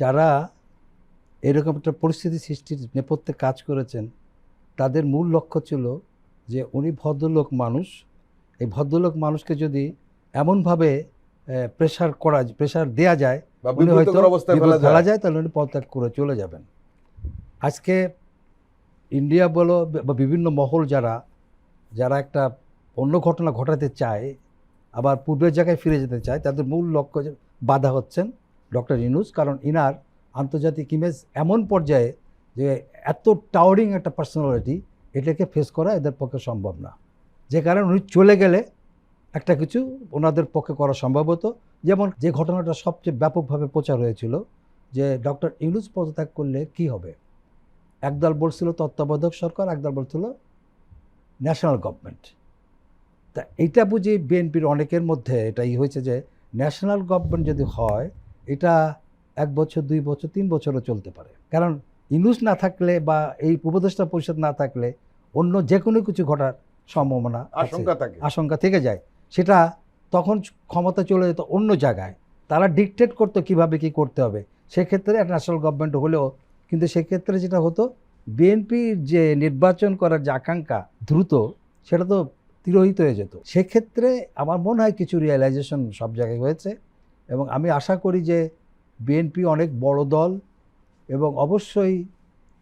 যারা এরকম একটা পরিস্থিতি সৃষ্টির নেপথ্যে কাজ করেছেন তাদের মূল লক্ষ্য ছিল যে উনি ভদ্রলোক মানুষ। এই ভদ্রলোক মানুষকে যদি এমনভাবে প্রেশার করা প্রেশার দেয়া যায় উনি হয়তো ফেলা যায়। তাহলে উনি পদত্যাগ করে চলে যাবেন। আজকে ইন্ডিয়া বলো বা বিভিন্ন মহল যারা যারা একটা অন্য ঘটনা ঘটাতে চায় আবার পূর্বের জায়গায় ফিরে যেতে চায় তাদের মূল লক্ষ্য বাধা হচ্ছেন ডক্টর ইনুস, কারণ ইনার আন্তর্জাতিক ইমেজ এমন পর্যায়ে যে এত টাওয়ারিং একটা পার্সোনালিটি এটাকে ফেস করা এদের পক্ষে সম্ভব না। যে কারণে উনি চলে গেলে একটা কিছু ওনাদের পক্ষে করা সম্ভব হতো। যেমন যে ঘটনাটা সবচেয়ে ব্যাপকভাবে প্রচার হয়েছিল যে ডক্টর ইউনুস পদত্যাগ করলে কি হবে? একদল বলছিল তত্ত্বাবধায়ক সরকার, একদল বলছিল ন্যাশনাল গভর্নমেন্ট তা এইটা বুঝি বিএনপির অনেকের মধ্যে এটাই হয়েছে যে ন্যাশনাল গভর্নমেন্ট যদি হয় এটা এক বছর দুই বছর তিন বছরও চলতে পারে। কারণ ইনুস না থাকলে বা এই উপদেষ্টা পরিষদ না থাকলে অন্য যে কোনো কিছু ঘটার সম্ভাবনা আশঙ্কা থাকে। আশঙ্কা থেকে যায়। সেটা তখন ক্ষমতা চলে যেত অন্য জায়গায়। তারা ডিকটেট করতো কীভাবে কি করতে হবে। সেক্ষেত্রে একটা ন্যাশনাল গভর্নমেন্ট হলেও কিন্তু সেক্ষেত্রে যেটা হতো বিএনপির যে নির্বাচন করার যে আকাঙ্ক্ষা দ্রুত সেটা তো তিরোহিত হয়ে যেত। সেক্ষেত্রে আমার মনে হয় কিছু রিয়েলাইজেশন সব জায়গায় হয়েছে। এবং আমি আশা করি যে বিএনপি অনেক বড় দল এবং অবশ্যই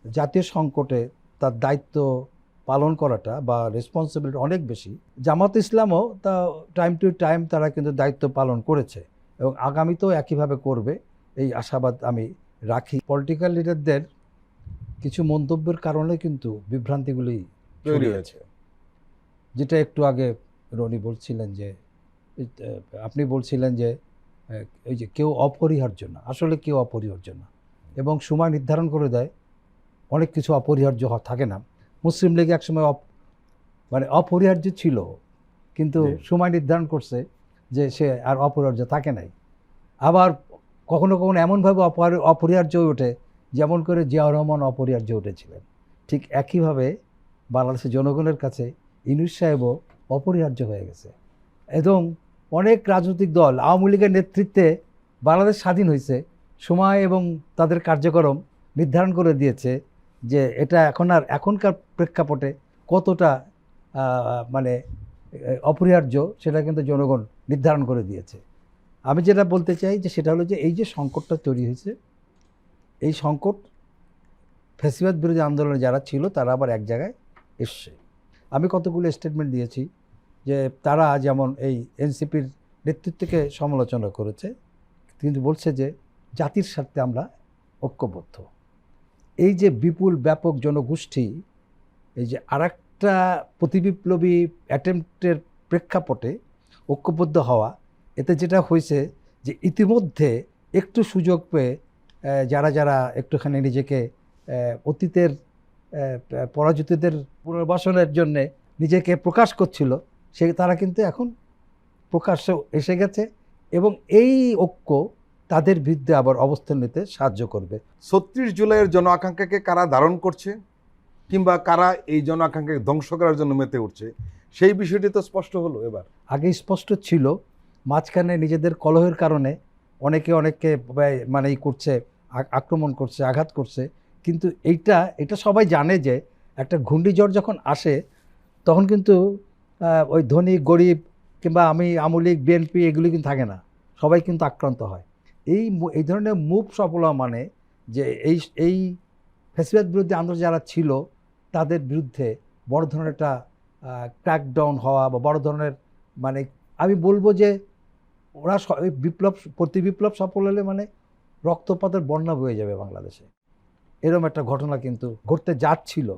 জাতীয় সংকটে তার দায়িত্ব পালন করাটা বা রেসপন্সিবিলিটি অনেক বেশি জামাত ইসলামও তা টাইম টু টাইম তারা কিন্তু দায়িত্ব পালন করেছে এবং আগামীতেও একইভাবে করবে এই আশাবাদ আমি রাখি পলিটিক্যাল লিডারদের কিছু মন্তব্যের কারণে কিন্তু বিভ্রান্তিগুলি তৈরি। হয়েছে যেটা একটু আগে রনি বলছিলেন যে আপনি বলছিলেন যে এই যে কেউ অপরিহার্য না আসলে কেউ অপরিহার্য না। এবং সময় নির্ধারণ করে দেয় অনেক কিছু অপরিহার্য থাকে না। মুসলিম লীগ একসময় অপ মানে অপরিহার্য ছিল কিন্তু সময় নির্ধারণ করছে যে সে আর অপরিহার্য থাকে নাই। আবার কখনো কখনো এমনভাবে অপর- অপরিহার্য হয়ে ওঠে যেমন করে জিয়াউর রহমান অপরিহার্য উঠেছিলেন। ঠিক একইভাবে বাংলাদেশের জনগণের কাছে ইনুস সাহেবও অপরিহার্য হয়ে গেছে। এবং অনেক রাজনৈতিক দল আওয়ামী লীগের নেতৃত্বে বাংলাদেশ স্বাধীন হয়েছে। সময় এবং তাদের কার্যক্রম নির্ধারণ করে দিয়েছে যে এটা এখন আর এখনকার প্রেক্ষাপটে কতটা মানে অপরিহার্য সেটা কিন্তু জনগণ নির্ধারণ করে দিয়েছে। আমি যেটা বলতে চাই যে সেটা হলো যে এই যে সংকটটা তৈরি হয়েছে, এই সংকট ফেসিবাদ বিরোধী আন্দোলনে যারা ছিল তারা আবার এক জায়গায় এসছে। আমি কতগুলো স্টেটমেন্ট দিয়েছি যে তারা যেমন এই এনসিপির নেতৃত্বকে সমালোচনা করেছে, কিন্তু বলছে যে জাতির স্বার্থে আমরা ঐক্যবদ্ধ। এই যে বিপুল ব্যাপক জনগোষ্ঠী, এই যে আরেকটা প্রতিবিপ্লবী অ্যাটেম্পটের প্রেক্ষাপটে ঐক্যবদ্ধ হওয়া, এতে যেটা হয়েছে যে ইতিমধ্যে একটু সুযোগ পেয়ে যারা যারা একটুখানি নিজেকে অতীতের পরাজিতদের পুনর্বাসনের জন্যে নিজেকে প্রকাশ করছিল সে তারা কিন্তু এখন প্রকাশ্যে এসে গেছে এবং এই ঐক্য তাদের বিরুদ্ধে আবার অবস্থান নিতে সাহায্য করবে। ছত্রিশ জুলাইয়ের জন আকাঙ্ক্ষাকে কারা ধারণ করছে কিংবা কারা এই জন আকাঙ্ক্ষাকে ধ্বংস করার জন্য মেতে উঠছে সেই বিষয়টি তো স্পষ্ট হলো এবার। আগে স্পষ্ট ছিল মাঝখানে নিজেদের কলহের কারণে অনেকে অনেককে মানে ই করছে আক্রমণ করছে আঘাত করছে কিন্তু এইটা এটা সবাই জানে যে একটা ঘূর্ণিঝড় যখন আসে তখন কিন্তু ওই ধনী, গরিব কিংবা আমি, আমলিক, বিএনপি, এগুলি কিন্তু থাকে না। সবাই কিন্তু আক্রান্ত হয়। এই এই ধরনের মুভ সফল হওয়া মানে যে এই এই ফেসিবাদ বিরুদ্ধে আন্দোলন যারা ছিল, তাদের বিরুদ্ধে বড় ধরনের একটা ক্র্যাকডাউন হওয়া বা বড় ধরনের মানে আমি বলব যে ওরা বিপ্লব, প্রতি বিপ্লব সফল হলে মানে রক্তপাতের বন্যা বয়ে যাবে বাংলাদেশে। এরকম একটা ঘটনা কিন্তু ঘটতে যাচ্ছিল।